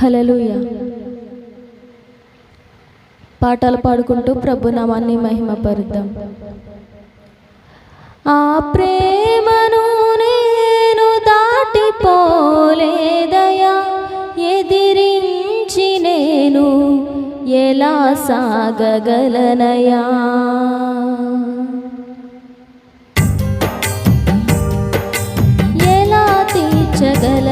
హలలుయ పాటలు పాడుకుంటూ ప్రభునామాన్ని మహిమపరుద్దాం. ఆ ప్రేమను నేను దాటిపోలేదయా? ఎదిరించి నేను ఎలా సాగగలనయా? ఎలా తీర్చగల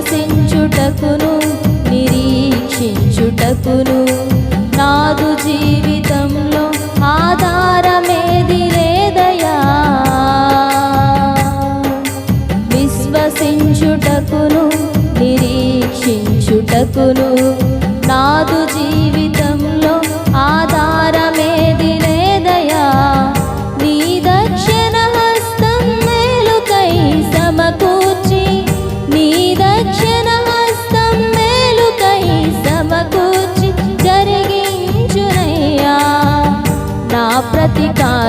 విశ్వసించుటకును నిరీక్షించుటకును. నాదు జీవితంలో ఆధారమేది లేదయా? విశ్వసించుటకును నిరీక్షించుటకును.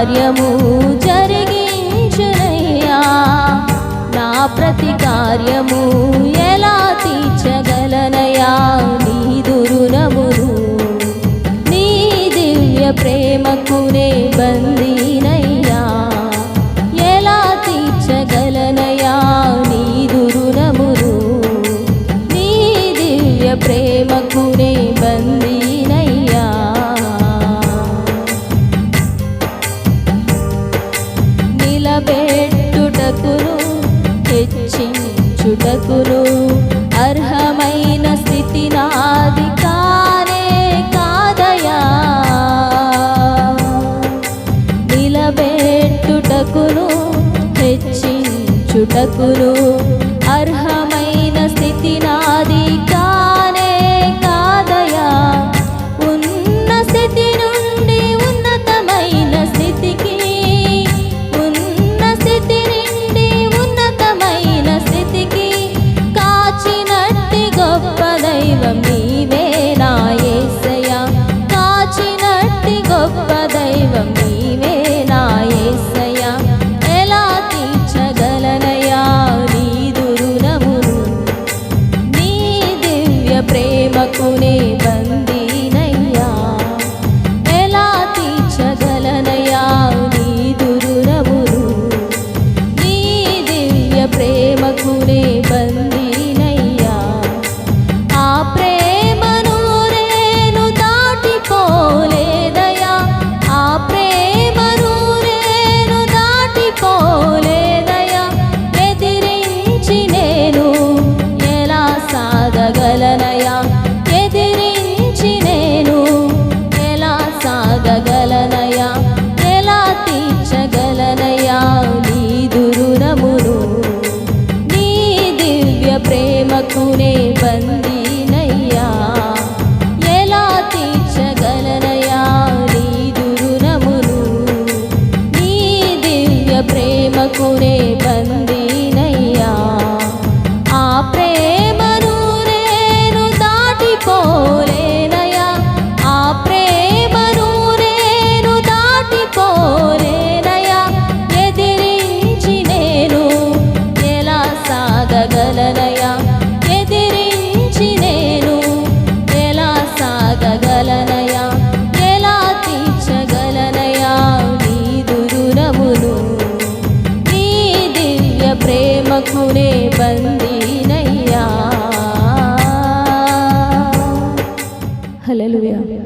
కార్యము జరిగించునయ్యా నా ప్రతి కార్యము నిలబెట్టుటకును హెచ్చించుటకును. అర్హమైన స్థితి నాది కానే కాదయా. నిలబెట్టుటకును హెచ్చించుటకును. జీవం నీవేనా ఏసయ కాచినట్టి గొప్ప దైవం నీవేనా ఏసయ ఎలా తీర్చగలనయా నీ దురుణమును నీ దివ్య ప్రేమకునే ప్రేమకునే బందీనయ్యా హల్లెలూయా